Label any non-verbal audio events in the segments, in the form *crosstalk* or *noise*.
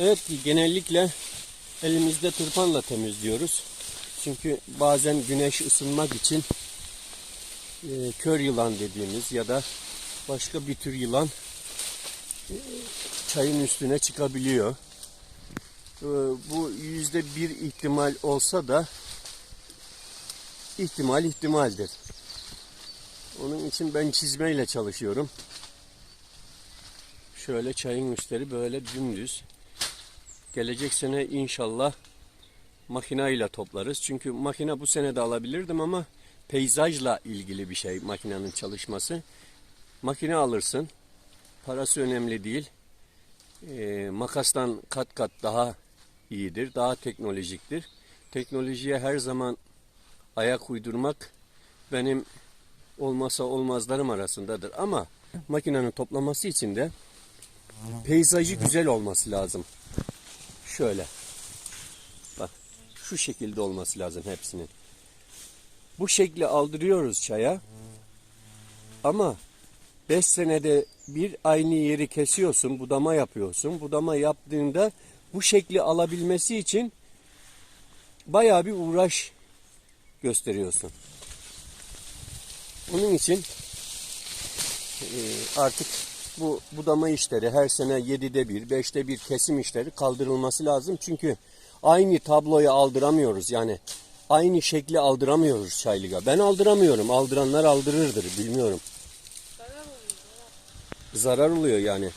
Evet genellikle elimizde tırpanla temizliyoruz. Çünkü bazen güneş ısınmak için e, kör yılan dediğimiz ya da başka bir tür yılan e, çayın üstüne çıkabiliyor. E, bu yüzde bir ihtimal olsa da ihtimal ihtimaldir. Onun için ben çizmeyle çalışıyorum. Şöyle çayın üstleri böyle dümdüz. Gelecek sene inşallah makinayla toplarız. Çünkü makine bu sene de alabilirdim ama peyzajla ilgili bir şey makinenin çalışması. Makine alırsın. Parası önemli değil. Ee, makastan kat kat daha iyidir. Daha teknolojiktir. Teknolojiye her zaman ayak uydurmak benim olmasa olmazlarım arasındadır. Ama makinenin toplaması için de peyzajı güzel olması lazım. Şöyle. Bak şu şekilde olması lazım hepsinin. Bu şekli aldırıyoruz çaya. Ama 5 senede bir aynı yeri kesiyorsun, budama yapıyorsun. Budama yaptığında bu şekli alabilmesi için bayağı bir uğraş gösteriyorsun. Onun için e, artık bu budama işleri her sene 7'de bir, 5'te bir kesim işleri kaldırılması lazım. Çünkü aynı tabloyu aldıramıyoruz. Yani aynı şekli aldıramıyoruz çaylığa. Ben aldıramıyorum. Aldıranlar aldırırdır. Bilmiyorum. Zarar oluyor yani.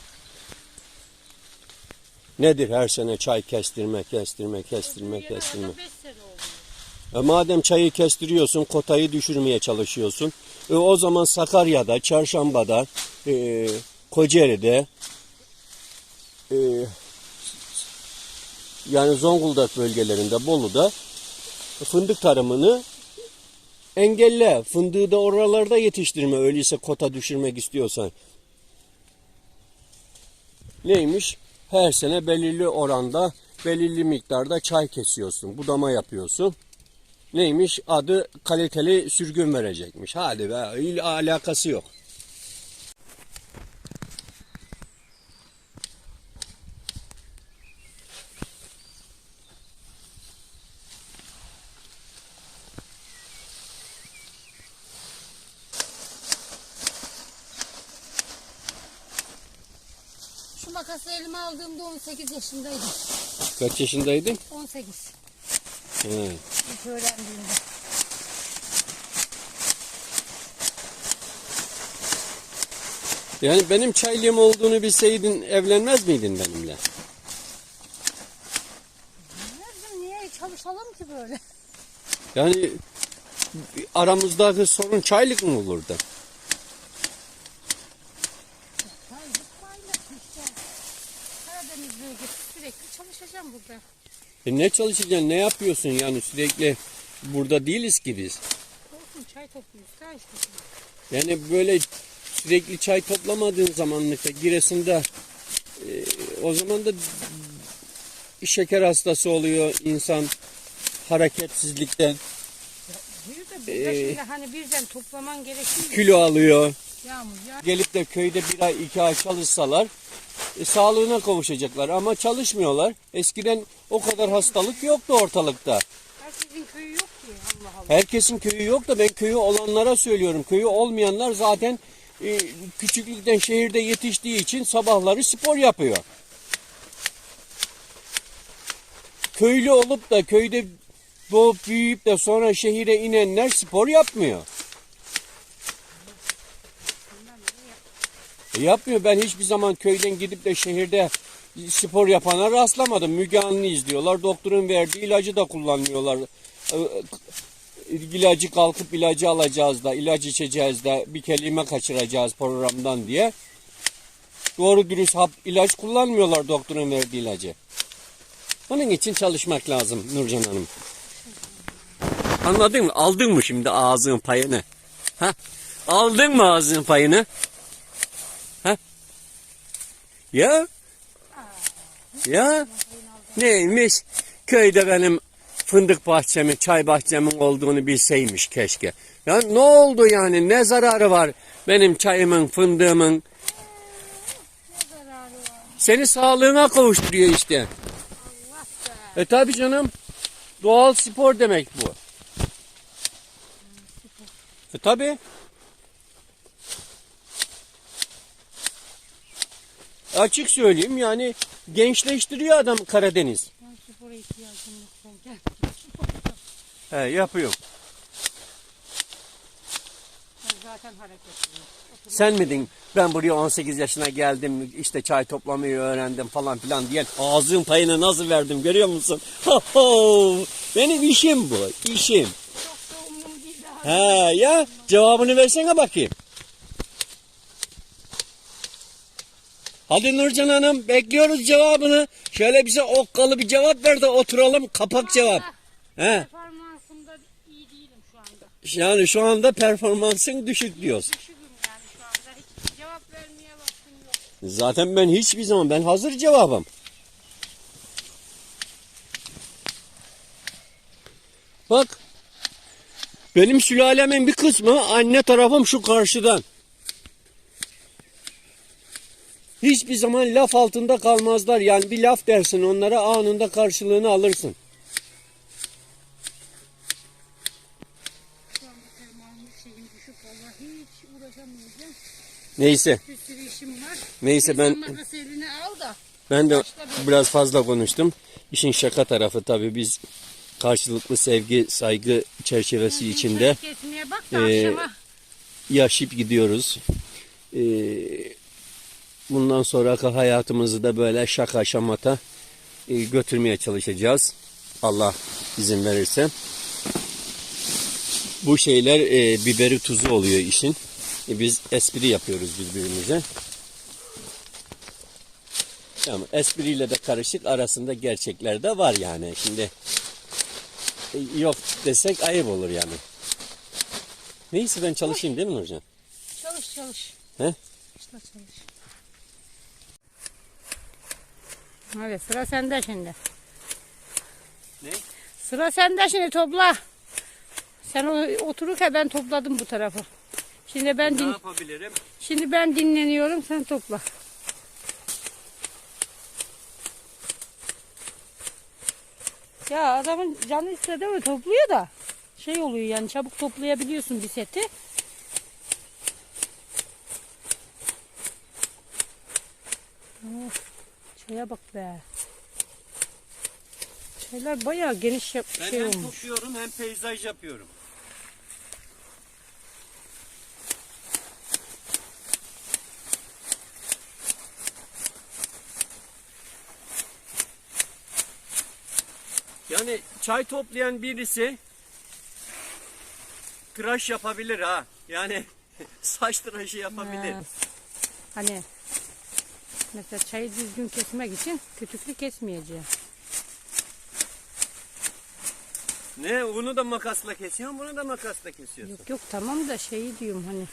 Nedir her sene çay kestirme, kestirme, kestirme, kestirme. 5 sene oldu. E madem çayı kestiriyorsun, kotayı düşürmeye çalışıyorsun. E o zaman Sakarya'da, Çarşamba'da, e, Kocaeli'de, e, yani Zonguldak bölgelerinde, Bolu'da fındık tarımını engelle. Fındığı da oralarda yetiştirme öyleyse kota düşürmek istiyorsan. Neymiş? Her sene belirli oranda, belirli miktarda çay kesiyorsun, budama yapıyorsun. Neymiş? Adı kaliteli sürgün verecekmiş. Hadi be, il alakası yok. Makası elime aldığımda 18 yaşındaydım. Kaç yaşındaydın? 18. He. İlk öğrendiğimde. Yani benim çaylığım olduğunu bilseydin evlenmez miydin benimle? Nerede niye çalışalım ki böyle? Yani aramızdaki sorun çaylık mı olurdu? Hayır, paylaşım işte. Karadeniz bölgesi sürekli çalışacağım burada. E ne çalışacaksın, ne yapıyorsun yani sürekli burada değiliz ki biz. Olsun çay topluyoruz. Çay işte. Yani böyle sürekli çay toplamadığın zamanlıkta Giresun'da e, o zaman da şeker hastası oluyor insan hareketsizlikten Bir de burada Ee, şimdi hani birden toplaman gerekiyor. kilo alıyor. Gelip de köyde bir ay iki ay çalışsalar e, sağlığına kavuşacaklar ama çalışmıyorlar. Eskiden o kadar hastalık yoktu ortalıkta. Herkesin köyü yok ki. Allah Allah. Herkesin köyü yok da ben köyü olanlara söylüyorum. Köyü olmayanlar zaten e, küçüklükten şehirde yetiştiği için sabahları spor yapıyor. Köylü olup da köyde doğup büyüyüp de sonra şehire inenler spor yapmıyor. E, yapmıyor. Ben hiçbir zaman köyden gidip de şehirde spor yapana rastlamadım. Müge Anlı izliyorlar. Doktorun verdiği ilacı da kullanmıyorlar. E, ilacı kalkıp ilacı alacağız da, ilaç içeceğiz de, bir kelime kaçıracağız programdan diye. Doğru dürüst hap, ilaç kullanmıyorlar doktorun verdiği ilacı. Onun için çalışmak lazım Nurcan Hanım. Anladın mı? Aldın mı şimdi ağzın payını? Ha? Aldın mı ağzın payını? Ya? Ya? Neymiş? Köyde benim fındık bahçemin, çay bahçemin olduğunu bilseymiş keşke. Ya ne oldu yani? Ne zararı var benim çayımın, fındığımın? Seni sağlığına kavuşturuyor işte. E tabi canım. Doğal spor demek bu. E tabi. Açık söyleyeyim yani gençleştiriyor adam Karadeniz. Ben spora ihtiyacım yok. Ben gel. He yapıyor. Ben zaten hareketliyim. Sen miydin? Ben buraya 18 yaşına geldim işte çay toplamayı öğrendim falan filan diyen ağzın payını nasıl verdim görüyor musun? Ho ho! Benim işim bu işim. Çok da umrum değil daha. He ya cevabını versene bakayım. Hadi Nurcan Hanım bekliyoruz cevabını. Şöyle bize okkalı bir cevap ver de oturalım kapak cevap. He. Performansımda iyi değilim şu anda. Yani şu anda performansın düşük diyoruz. Düşüküm yani şu anda. Hiç cevap vermeye vaktim yok. Zaten ben hiçbir zaman ben hazır cevabım. Bak. Benim sülalemin bir kısmı anne tarafım şu karşıdan. Hiçbir zaman laf altında kalmazlar. Yani bir laf dersin onlara anında karşılığını alırsın. Neyse. Neyse ben. Ben de biraz fazla konuştum. İşin şaka tarafı tabii biz karşılıklı sevgi, saygı çerçevesi içinde akşama. yaşayıp gidiyoruz. Ee, bundan sonraki hayatımızı da böyle şaka şamata e, götürmeye çalışacağız. Allah izin verirse. Bu şeyler e, biberi tuzu oluyor işin. E, biz espri yapıyoruz birbirimize. Ama espriyle de karışık arasında gerçekler de var yani. Şimdi e, yok desek ayıp olur yani. Neyse ben çalışayım değil mi Nurcan? Çalış çalış. He? Çalış çalış. Hadi sıra sende şimdi. Ne? Sıra sende şimdi topla. Sen otururken ben topladım bu tarafı. Şimdi ben Ne din yapabilirim? şimdi ben dinleniyorum sen topla. Ya adamın canı istedi mi topluyor da şey oluyor yani çabuk toplayabiliyorsun bir seti. Oh, Şeye bak be. Şeyler bayağı geniş yap- Ben şey hem olmuş. topluyorum hem peyzaj yapıyorum. Yani çay toplayan birisi tıraş yapabilir ha. Yani *laughs* saç tıraşı yapabilir. Ha. Hani mesela çayı düzgün kesmek için kütüklü kesmeyeceğim. Ne? Bunu da makasla kesiyorsun, bunu da makasla kesiyorsun. Yok yok tamam da şeyi diyorum hani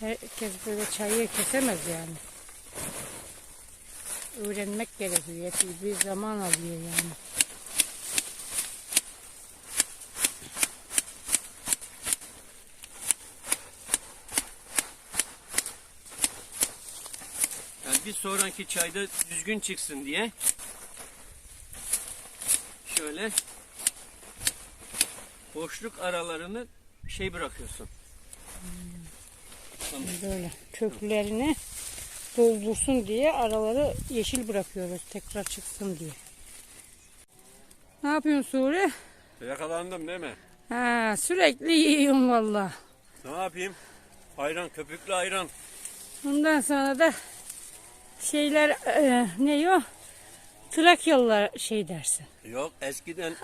herkes böyle çayı kesemez yani. Öğrenmek gerekiyor. Bir zaman alıyor yani. Bir sonraki çayda düzgün çıksın diye şöyle boşluk aralarını şey bırakıyorsun. Böyle köklerini doldursun diye araları yeşil bırakıyoruz tekrar çıksın diye. Ne yapıyorsun Suri? Yakalandım değil mi? Ha, sürekli yiyorum valla. Ne yapayım? Ayran, köpüklü ayran. Ondan sonra da şeyler e, ne o? Trakyalılar şey dersin. Yok eskiden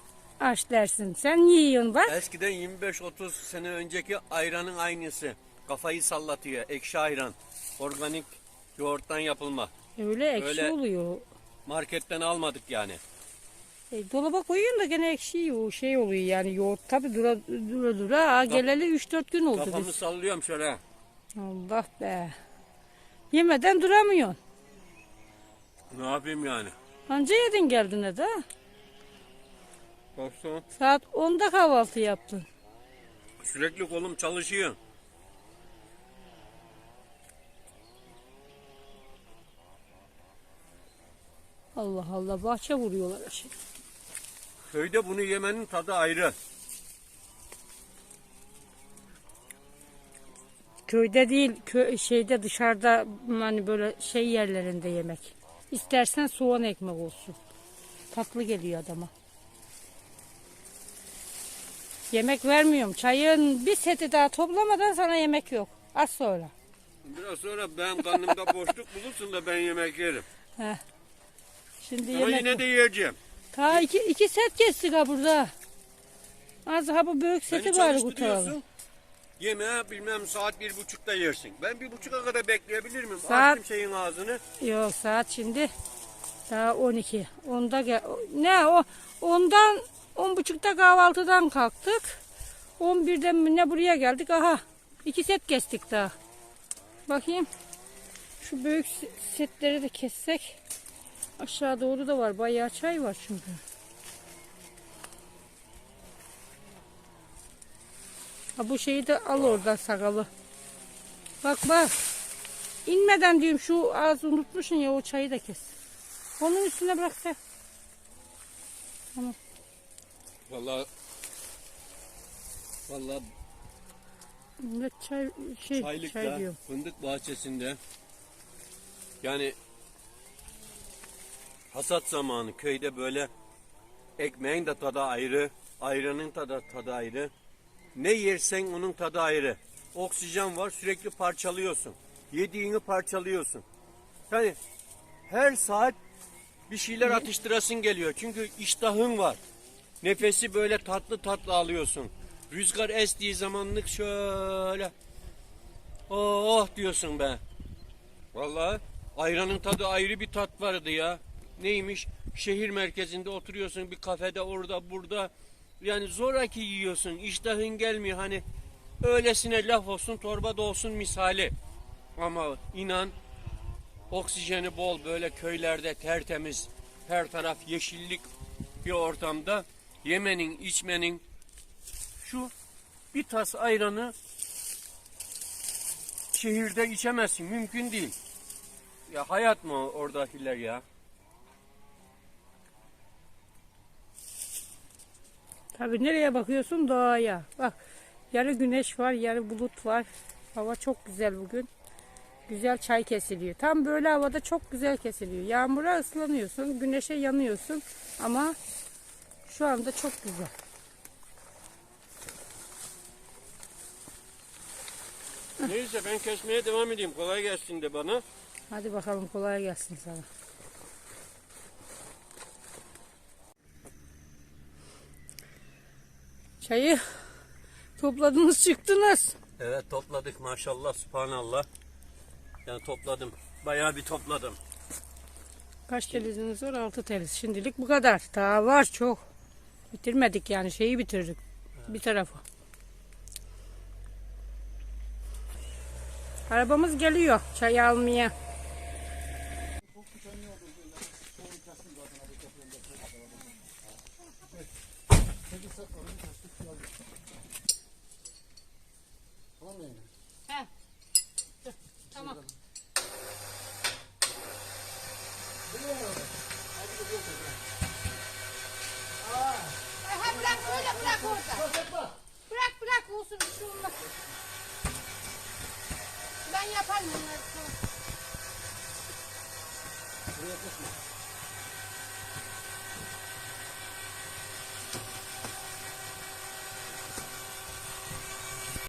Aç dersin. Sen yiyorsun bak. eskiden 25-30 sene önceki ayranın aynısı. Kafayı sallatıyor. Ekşi ayran. Organik yoğurttan yapılma. Öyle ekşi Öyle- oluyor. Marketten almadık yani. E, dolaba koyuyorsun da gene ekşi o şey oluyor yani yoğurt tabi dura dura dura ha, geleli 3-4 gün oldu Kafamı biz. sallıyorum şöyle. Allah be. Yemeden duramıyorsun. Ne yapayım yani? Anca yedin geldin de. Dostum. Saat 10'da kahvaltı yaptın. Sürekli kolum çalışıyor. Allah Allah bahçe vuruyorlar şimdi. Köyde bunu yemenin tadı ayrı. Köyde değil, kö şeyde dışarıda hani böyle şey yerlerinde yemek. İstersen soğan ekmek olsun. Tatlı geliyor adama. Yemek vermiyorum. Çayın bir seti daha toplamadan sana yemek yok. Az sonra. Biraz sonra ben karnımda *laughs* boşluk bulursun da ben yemek yerim. Heh. Şimdi Ama yemek yine de yiyeceğim. Ta iki, iki set kestik ha burada. Az ha bu büyük Beni seti var çalıştırıyorsun. Yemeğe bilmem saat bir buçukta yersin. Ben bir buçuğa kadar bekleyebilir miyim? Saat- Açtım şeyin ağzını. Yok saat şimdi daha 12. Onda gel ne o ondan on buçukta kahvaltıdan kalktık. 11'de mi ne buraya geldik. Aha iki set kestik daha. Bakayım. Şu büyük se- setleri de kessek. Aşağı doğru da var. Bayağı çay var çünkü. Ha bu şeyi de al oradan sakalı. Bak bak. İnmeden diyorum şu ağzı unutmuşsun ya o çayı da kes. Onun üstüne bırak sen. Vallahi Vallahi Ne çay şey çaylıkta, çay diyorum. fındık bahçesinde yani hasat zamanı köyde böyle ekmeğin de tadı ayrı, ayranın tadı, tadı ayrı. Ne yersen onun tadı ayrı. Oksijen var sürekli parçalıyorsun. Yediğini parçalıyorsun. Yani her saat bir şeyler atıştırasın geliyor. Çünkü iştahın var. Nefesi böyle tatlı tatlı alıyorsun. Rüzgar estiği zamanlık şöyle oh diyorsun be. Vallahi ayranın tadı ayrı bir tat vardı ya. Neymiş? Şehir merkezinde oturuyorsun bir kafede orada burada. Yani zoraki yiyorsun. İştahın gelmiyor hani öylesine laf olsun torba da olsun misali. Ama inan oksijeni bol böyle köylerde tertemiz her taraf yeşillik bir ortamda yemenin içmenin şu bir tas ayranı şehirde içemezsin mümkün değil. Ya hayat mı oradakiler ya? Tabii nereye bakıyorsun? Doğaya. Bak yarı güneş var, yarı bulut var. Hava çok güzel bugün. Güzel çay kesiliyor. Tam böyle havada çok güzel kesiliyor. Yağmura ıslanıyorsun, güneşe yanıyorsun ama şu anda çok güzel. Neyse ben kesmeye devam edeyim. Kolay gelsin de bana. Hadi bakalım kolay gelsin sana. Çayı topladınız çıktınız. Evet topladık maşallah subhanallah. Yani topladım. Bayağı bir topladım. Kaç teliziniz var? Altı teliz. Şimdilik bu kadar. Daha var çok. Bitirmedik yani şeyi bitirdik. Bir tarafı. Arabamız geliyor çay almaya. Tamam. Ha